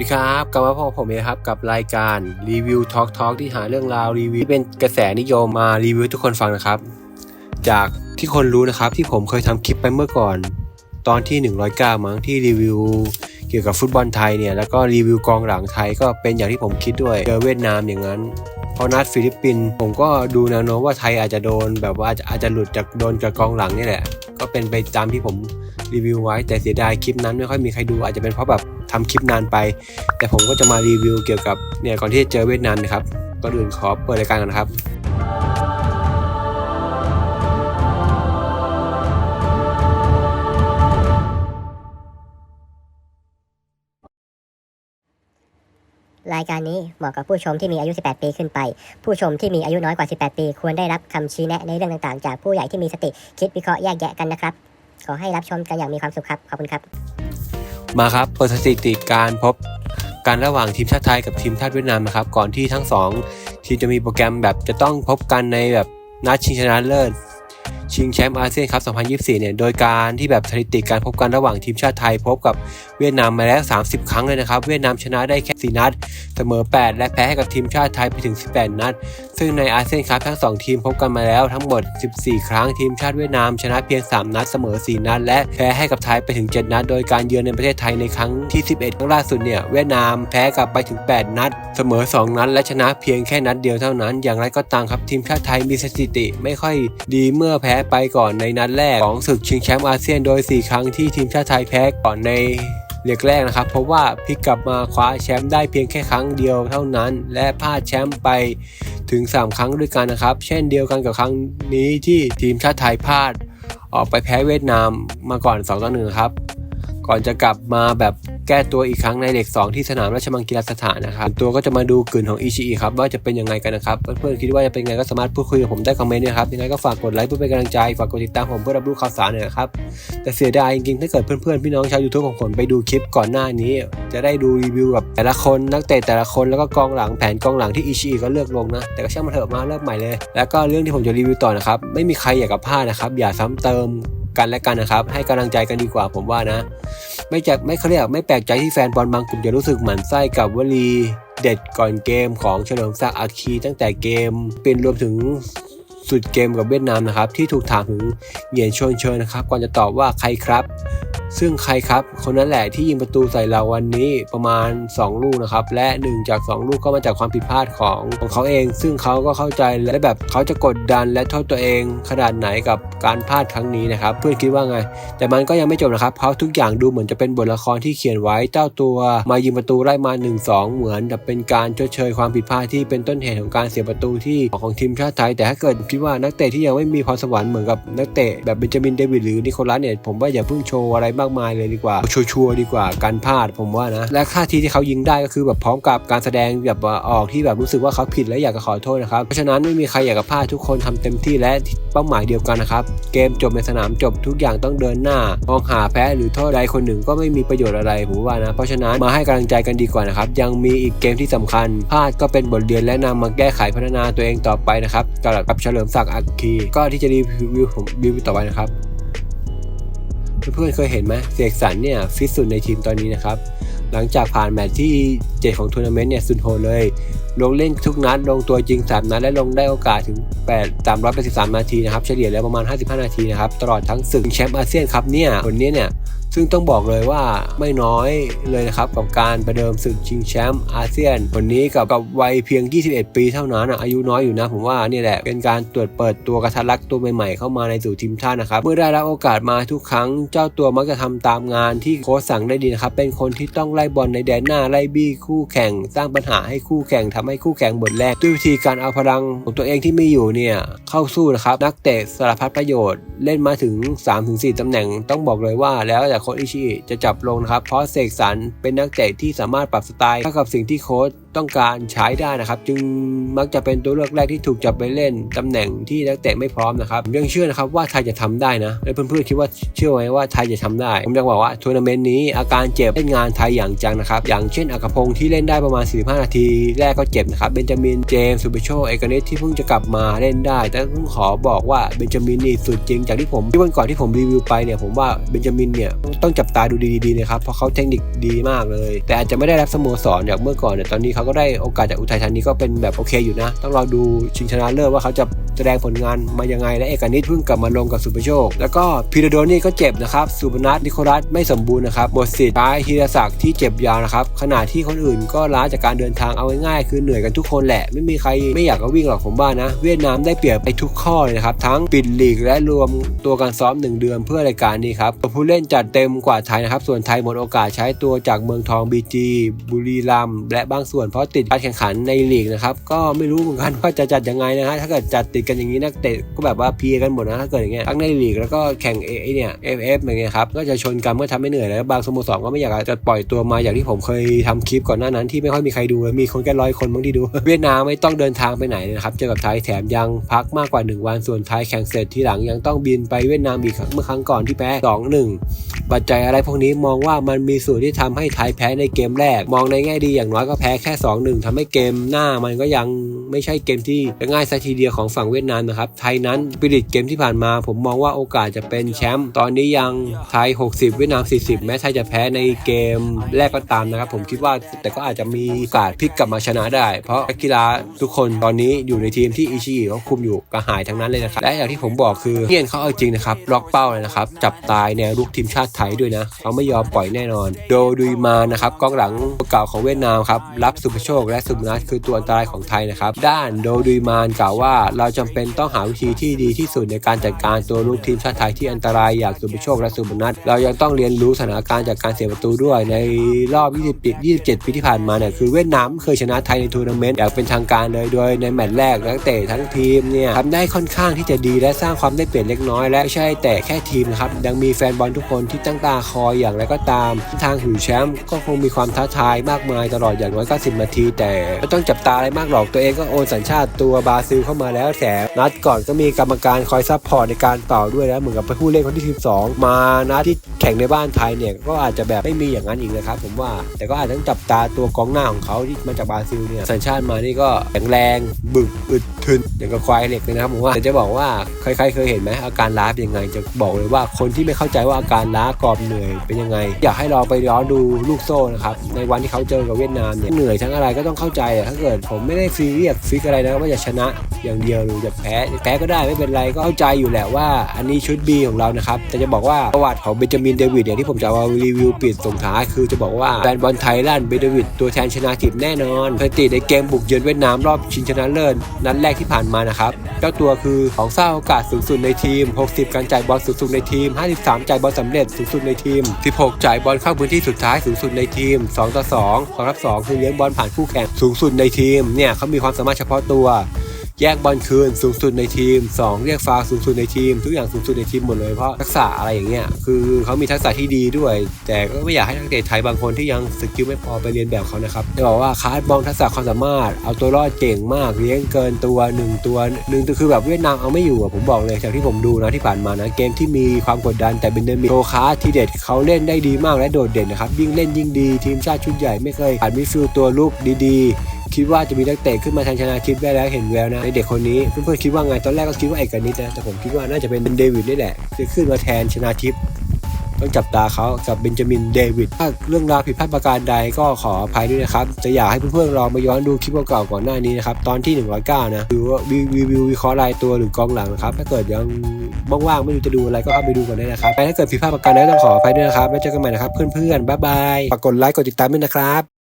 สวัสดีครับกลับมาพบผมเองครับกับรายการรีวิวทอล์กทอล์กที่หาเรื่องราวรีวิวที่เป็นกระแสนิยมมารีวิวให้ทุกคนฟังนะครับ จากที่คนรู้นะครับที่ผมเคยทำคลิปไปเมื่อก่อน ตอนที่ 109 มั้งที่รีวิว เกี่ยวกับฟุตบอลไทยเนี่ยแล้วก็รีวิวกองหลังไทยก็เป็นอย่างที่ผมคิดด้วยเจอเวียดนามอย่างนั้นพราะนัดฟิลิปปินส์ผมก็ดูแนวโน้มว่าไทยอาจจะโดนแบบว่าอาจจะอาจจะหลุดจากโดนกับกองหลังนี่แหละ ก็เป็นไปตามที่ผมรีวิวไว้แต่เสียดายคลิปนั้นไม่ค่อยมีใครดูอาจจะเป็นเพราะแบบ ทำคลิปนานไป แต่ผมก็จะมารีวิวเกี่ยวกับเนี่ยก่อนที่จะเจอเวียดนามนะครับก็อื่นขอเปิดรายการกันนะครับรายการนี้เหมาะกับผู้ชมที่มีอายุ 18 ปีขึ้นไป ผู้ชมที่มีอายุน้อยกว่า 18 ปี ควรได้รับคำชี้แนะในเรื่องต่างๆ จากผู้ใหญ่ที่มีสติ คิดวิเคราะห์แยกแยะกันนะครับ ขอให้รับชมกันอย่างมีความสุขครับ ขอบคุณครับ มาครับเปิดสถิติการพบการระหว่างทีมชาติไทยกับทีมชาติเวียดนามนะครับ ก่อนที่ทั้งสองทีมจะมีโปรแกรมแบบจะต้องพบกันในแบบนัดชิงชนะเลิศ ชิงแชมป์อาเซียนครับ 2024 เนี่ย โดยการที่แบบสถิติการพบกันระหว่างทีมชาติไทยพบกับเวียดนามมาแล้ว 30 ครั้งเลยนะครับ เวียดนามชนะได้แค่ 4 นัด เสมอ 8 และแพ้ให้กับทีมชาติไทยไปถึง 18 นัด ซึ่งในอาเซียนครับทั้ง 2 ทีมพบกันมาแล้วทั้งหมด 14 ครั้ง ทีมชาติเวียดนามชนะเพียง 3 นัด เสมอ 4 นัด และแพ้ให้กับไทยไปถึง 7 นัด โดยการเยือนในประเทศไทยในครั้งที่ 11 ครั้งล่าสุดเนี่ย เวียดนามแพ้กลับไปถึง 8 นัด เสมอ 2 นัด และชนะเพียงแค่นัดเดียวเท่านั้น อย่างไรก็ตามครับทีมชาติไทยมีสถิติไม่ค่อยดีเมื่อแพ้ไปก่อนในนัดแรกของศึกชิงแชมป์อาเซียนโดย 4 ครั้งที่ทีมชาติไทยแพ้ก่อนในเล็กแรกนะครับ เพราะว่าพลิกกลับมาคว้าแชมป์ได้เพียงแค่ครั้งเดียวเท่านั้น และพลาดแชมป์ไปถึง 3 ครั้งด้วยกันนะครับ เช่นเดียวกันกับครั้งนี้ที่ทีมชาติไทยพลาด ออกไปแพ้เวียดนามมาก่อน2ต่อ1ครับ ก่อนจะกลับมาแบบ แก้ตัวอีกครั้งในเด็ก 2 ที่สนามราชมังคลาสถานนะครับตัวก็จะมาดูกลืนของอิชิอิครับว่าจะเป็นยังไงกันนะครับ เพื่อนๆคิดว่าจะเป็นยังไงก็สามารถพูดคุยกับผมได้คอมเมนต์นะครับยังไงก็ฝากกดไลค์เพื่อเป็นกำลังใจฝากกดติดตามผมเพื่อรับรู้ข่าวสารหน่อยนะครับแต่เสียดายจริงๆถ้าเกิดเพื่อนๆพี่น้องชาวยูทูบของผมไปดูคลิปก่อนหน้านี้ จะได้ดูรีวิวกับแต่ละคนนักเตะแต่ละคนแล้วก็กองหลังแผนกองหลังที่อิชิอิก็เลือกลงนะแต่ก็ช่างมันเถอะมาเริ่มใหม่เลย แล้วก็เรื่องที่ผมจะรีวิวต่อนะครับไม่มีใครอยากกับพลาดนะครับอย่าซ้ำเติม กันและกันนะครับ ให้กำลังใจกันดีกว่าผมว่านะ ไม่จะไม่เขาเรียกไม่แปลกใจที่แฟนบอลบางกลุ่มจะรู้สึกหมั่นไส้กับวลีเด็ดก่อนเกมของเฉลิมศักดิ์อาคีตั้งแต่เกม เป็นรวมถึงสุดเกมกับเวียดนามนะครับ ที่ถูกถามถึงเหยียนชวนเชิญนะครับก่อนจะตอบว่าใครครับ ซึ่งใครครับ คนนั้นแหละที่ยิงประตูใส่เราวันนี้ประมาณ 2 ลูกนะครับ และ 1 จาก 2 ลูกก็มาจากความผิดพลาดของของเขาเอง ซึ่งเขาก็เข้าใจและแบบเขาจะกดดันและโทษตัวเองขนาดไหนกับการพลาดครั้งนี้นะครับ เพื่อนคิดว่าไง แต่มันก็ยังไม่จบนะครับ เพราะทุกอย่างดูเหมือนจะเป็นบทละครที่เขียนไว้เจ้าตัว มายิงประตูไล่มา 1-2 เหมือนแบบเป็นการชดเชยความผิดพลาดที่เป็นต้นเหตุของการเสียประตูที่ของทีมชาติไทย แต่ถ้าเกิดคิดว่านักเตะที่ยังไม่มีพรสวรรค์เหมือนกับนักเตะแบบเบนจามินเดวิดหรือนิโคลัสเนี่ยผมว่าอย่าเพิ่งโชว์อะไรมากมายเลยดีกว่า ชัวร์ดีกว่าการพลาดผมว่านะ และค่าทีที่เขายิงได้ก็คือแบบพร้อมกับการแสดงแบบว่าออกที่แบบรู้สึกว่าเขาผิดและอยากจะขอโทษนะครับเพราะฉะนั้นไม่มีใครอยากจะพลาดทุกคนทำเต็มที่และเป้าหมายเดียวกันนะครับเกมจบในสนามจบทุกอย่างต้องเดินหน้ามองหาแพ้หรือโทษใดคนหนึ่งก็ไม่มีประโยชน์อะไรผมว่านะ เพราะฉะนั้นมาให้กำลังใจกันดีกว่านะครับยังมีอีกเกมที่สำคัญพลาดก็เป็นบทเรียนและนำมาแก้ไขพัฒนาตัวเองต่อไปนะครับกับกับเฉลิมศักดิ์อักคีก็ที่จะรีวิวผมรีวิวต่อไปนะครับ เพื่อนๆเคยเห็นไหมเสกสรรเนี่ยฟิตสุดในทีมตอนนี้นะครับ หลังจากผ่านแมตช์ที่ 7 ของทัวร์นาเมนต์เนี่ยสุดโหดเลย ลงเล่นทุกนัด ลงตัวจริง 3 นัด และลงได้โอกาสถึง 8 383 นาทีนะครับ เฉลี่ยแล้วประมาณ 55 นาทีนะครับ ตลอดทั้งศึกแชมป์อาเซียนครับเนี่ยคนนี้เนี่ย ซึ่งต้องบอกเลยว่าไม่น้อยเลยนะครับ กับการประเดิมศึกชิงแชมป์อาเซียนคนนี้กับกับวัยเพียง 21 ปีเท่านั้นอายุน้อยอยู่นะ ผมว่านี่แหละเป็นการตรวจเปิดตัวกระทัดรักตัวใหม่ๆเข้ามาในสู่ทีมชาตินะครับ เมื่อได้รับโอกาสมาทุกครั้งเจ้าตัวมักจะทำตามงานที่โค้ชสั่งได้ดีนะครับ เป็นคนที่ต้องไล่บอลในแดนหน้าไล่บี้คู่แข่ง สร้างปัญหาให้คู่แข่งทำให้คู่แข่งหมดแรงด้วยวิธีการเอาพลังของตัวเองที่มีอยู่เนี่ยเข้าสู้นะครับนักเตะสารพัดประโยชน์ เล่นมาถึง 3-4ตำแหน่งต้องบอกเลยว่าแล้วแต่โค้ชอิชิจะจับลงนะครับ เพราะเสกสรรเป็นนักเตะที่สามารถปรับสไตล์เข้ากับสิ่งที่โค้ชต้องการใช้ได้นะครับ จึงมักจะเป็นตัวเลือกแรกที่ถูกจับไปเล่นตำแหน่งที่นักเตะไม่พร้อมนะครับยังเชื่อนะครับว่าไทยจะทำได้นะและเพื่อนๆคิดว่าเชื่อไหมว่าไทยจะทำได้ ผมจะบอกว่าทัวร์นาเมนต์นี้อาการเจ็บเล่นงานไทยอย่างจังนะครับ อย่างเช่นอักพงศ์ที่เล่นได้ประมาณ 45 นาที แรกก็เจ็บนะครับเบนจามินเจมส์ซูเปโชเอกเนสที่เพิ่งจะกลับมาเล่นได้ แต่ต้องขอบอกว่าเบนจามินนี่สุดจริงจากที่ผมที่วันก่อนที่ผมรีวิวไปเนี่ยผมว่าเบนจามินเนี่ยต้องจับตาดูดีๆนะครับเพราะเขาเทคนิคดีมากเลย แต่อาจจะไม่ได้รับสโมสรอย่างเมื่อก่อนเนี่ยตอนนี้เขาก็ได้โอกาสจากอุทัยธานีก็เป็นแบบโอเคอยู่นะ ต้องรอดูชิงชนะเลิศว่าเขาจะ สดงผลงานมายังไงและเอกนิตเพิ่งกลับมาลงกับสุภโชค แล้วก็พีระโดนี่ก็เจ็บนะครับสุพนัทนิโคลัสไม่สมบูรณ์นะครับหมดสิทธิ์ท้ายธีรศักดิ์ที่เจ็บยาวนะครับขณะที่คนอื่นก็ล้าจากการเดินทางเอาง่ายๆคือเหนื่อยกันทุกคนแหละ ไม่มีใครไม่อยากวิ่งหรอกผมว่านะ เวียดนามได้เปรียบไปทุกข้อเลยนะครับทั้งปิดลีกและรวมตัวการซ้อม 1 เดือนเพื่อรายการนี้ครับผู้เล่นจัดเต็มกว่าไทยนะครับส่วนไทยหมดโอกาสใช้ตัวจากเมืองทองบีจีบุรีรัมย์และบางส่วนเพราะติดการแข่งขันในลีกนะครับก็ไม่รู้เหมือนกันว่าจะจัดยังไงนะฮะถ้าเกิดจัดติดกันอย่างนี้นักเตะก็แบบว่าเพียกันหมดนะถ้าเกิดอย่างเงี้ยทั้งในลีกแล้วก็แข่งเอเนี่ย FF ออย่างเงี้ยครับก็จะชนกันก็ทำให้เหนื่อยแล้วบางสโมสรก็ไม่อยากจะปล่อยตัวมาอย่างที่ผมเคยทำคลิปก่อนหน้านั้นที่ไม่ค่อยมีใครดูมีคนแค่ร้อยคนบางที่ดู เวียดนามไม่ต้องเดินทางไปไหนนะครับเจอกับไทยแถมยังพักมากกว่า 1 วันส่วนไทยแข่งเสร็จทีหลังยังต้องบินไปเวียดนามอีกครั้งเมื่อครั้งก่อนที่แพ้2-1 ปัจจัยอะไรพวกนี้มองว่ามันมีส่วนที่ทำให้ไทยแพ้ในเกมแรก มองในแง่ดีอย่างน้อยก็แพ้แค่2-1ทำให้เกมหน้ามันก็ยังไม่ใช่เกมที่ง่ายซะทีเดียวของฝั่งเวียดนามนะครับไทยนั้นปิริตเกมที่ผ่านมา ผมมองว่าโอกาสจะเป็นแชมป์ตอนนี้ยังไทย 60 เวียดนาม 40 แม้ไทยจะแพ้ในเกมแรกก็ตามนะครับ ผมคิดว่าแต่ก็อาจจะมีโอกาสพลิกกลับมาชนะได้ เพราะนักกีฬาทุกคนตอนนี้อยู่ในทีมที่อิชิอิเขาคุมอยู่กระหายทั้งนั้นเลยนะครับและอย่างที่ผมบอกคือเฮียนเขาเอาจริงนะครับล็อกเป้าเลยนะครับจับตายแนวรุกทีมชาติไทยด้วยนะ เขาไม่ยอมปล่อยแน่นอน โดดุยมานะครับกองหลังเก่าของเวียดนามครับรับสุภโชคและสุพนัทคือตัวอันตรายของไทยนะครับ ด้านโดดุยมานกล่าวว่าเราจำเป็นต้องหาวิธีที่ดีที่สุดในการจัดการตัวลูกทีมชาติไทยที่อันตรายอย่างสุภโชคและสุพนัทเรายังต้องเรียนรู้สถานการณ์จากการเสียประตูด้วยในรอบ 20 27 ปีที่ผ่านมาเนี่ยคือเวียดนามเคยชนะไทยในทัวร์นาเมนต์อย่างเป็นทางการเลยโดยในแมตช์แรกนักเตะทั้งทีมเนี่ยทำได้ค่อนข้างที่จะดีและสร้างความได้เปรียบเล็กน้อย และไม่ใช่แต่แค่ทีมนะครับยังมีแฟนบอลทุกคนที่ตั้งตาคอยอย่างไรก็ตาม ทางหูแชมป์ก็คงมีความท้าทายมากมายตลอดอย่างน้อยก็10นาที แต่ไม่ต้องจับตาอะไรมากหรอกตัวเองก็โอนสัญชาติตัวบราซิลเข้ามาแล้วแถมนัดก่อนก็มีกรรมการคอยซัพพอร์ตในการต่อด้วยแล้วเหมือนกับผู้เล่นคนที่ 12 มานัดที่แข่งในบ้านไทยเนี่ยก็อาจจะแบบไม่มีอย่างนั้นอีกนะครับผมว่าแต่ก็อาจจะต้องจับตาตัวกองหน้าของเขาที่มาจากบราซิลเนี่ยสัญชาติมานี่ก็แข็งแรงบึกอึดทึนอย่างกับควายเหล็กเลยนะครับผมว่าแต่จะบอกว่าใครๆเคยเห็นไหมอาการล้าเป็นยังไงจะบอกเลยว่าคนที่ไม่เข้าใจว่าอาการล้ากรอบเหนื่อยเป็นยังไง อยากให้ลองไปย้อนดูลูกโซ่นะครับในวันที่เขาเจอกับเวียดนามเนี่ยเหนื่อยทั้งอะไรก็ต้องเข้าใจอะถ้าเกิดผมไม่ได้ฟรีเรียกฟิกอะไรนะว่าจะชนะอย่างเดียวหรือจะแพ้แพ้ก็ได้ไม่เป็นไรก็เข้าใจอยู่แหละว่า อันนี้ชุด B ของเรานะครับแต่จะบอกว่าประวัติของเบนจามินเดวิดอย่างที่ผมจะเอารีวิวปิดส่งท้ายคือจะบอกว่าแฟนบอลไทยลั่นเบนเดวิดตัวแทนชนะทิพแน่นอนสถิติในเกมบุกเยือนเวียดนามรอบชิงชนะเลิศนัดแรกที่ผ่านมานะครับเจ้าตัวคือของสร้างโอกาสสูงสุดในทีม 60 การจ่ายบอลสูงสุดในทีม 53 จ่ายบอลสำเร็จสูงสุดในทีม 16 จ่ายบอลเข้าพื้นที่สุดท้ายสูงสุดในทีม 2 ต่อ2 2รับ 2 คือเลี้ยงบอลผ่านคู่แข่งสูงสุดในทีมเนี่ยเขามีความสามารถเฉพาะตัว แยกบอลคืนสูงสุดในทีม 2 เรียกฟาวล์สูงสุดในทีม ทุกอย่างสูงสุดในทีมหมดเลยเพราะทักษะอะไรอย่างเงี้ยคือเขามีทักษะที่ดีด้วย แต่ก็ไม่อยากให้นักเตะไทยบางคนที่ยังสกิลไม่พอไปเรียนแบบเขานะครับจะบอกว่าคาร์ดมองทักษะความสามารถ เอาตัวรอดเก่งมากเลี้ยงเกินตัวหนึ่งตัวหนึ่งตัวคือแบบเวียดนามเอาไม่อยู่อะผมบอกเลยจากที่ผมดูนะที่ผ่านมานะเกมที่มีความกดดันแต่เบนเดมิโตคาร์ทีเด็ดเขาเล่นได้ดีมากและโดดเด่นนะครับยิ่งเล่นยิ่งดีทีมชาติชุดใหญ่ไม่เคยผ่านมิฟิลด์ตัวลูกดีๆ คิดว่าจะมีนักเตะขึ้นมาแทนชนะทิพย์ได้แล้วเห็นแววนะในเด็กคนนี้เพื่อนๆคิดว่าไงตอนแรกก็คิดว่าเอกนิตนะแต่ผมคิดว่าน่าจะเป็นเดวิดนี่แหละจะขึ้นมาแทนชนะทิพย์ต้องจับตาเขากับเบนจามินเดวิดถ้าเรื่องราวผิดพลาดประการใดก็ขออภัยด้วยนะครับ จะอยากให้เพื่อนๆลองมาย้อนดูคลิปเก่าๆก่อนหน้านี้นะครับ ตอนที่ 109 นะหรือว่ารีวิววิเคราะห์รายตัวหรือกองหลังนะครับ ถ้าเกิดยังว่างๆไม่รู้จะดูอะไรก็เข้าไปดูกันได้นะครับถ้าเกิดผิดพลาดประการใดต้องขออภัยด้วยนะครับ แล้วเจอกันใหม่นะครับเพื่อนๆบ๊ายบายฝากกดไลค์กดติดตามด้วยนะครับ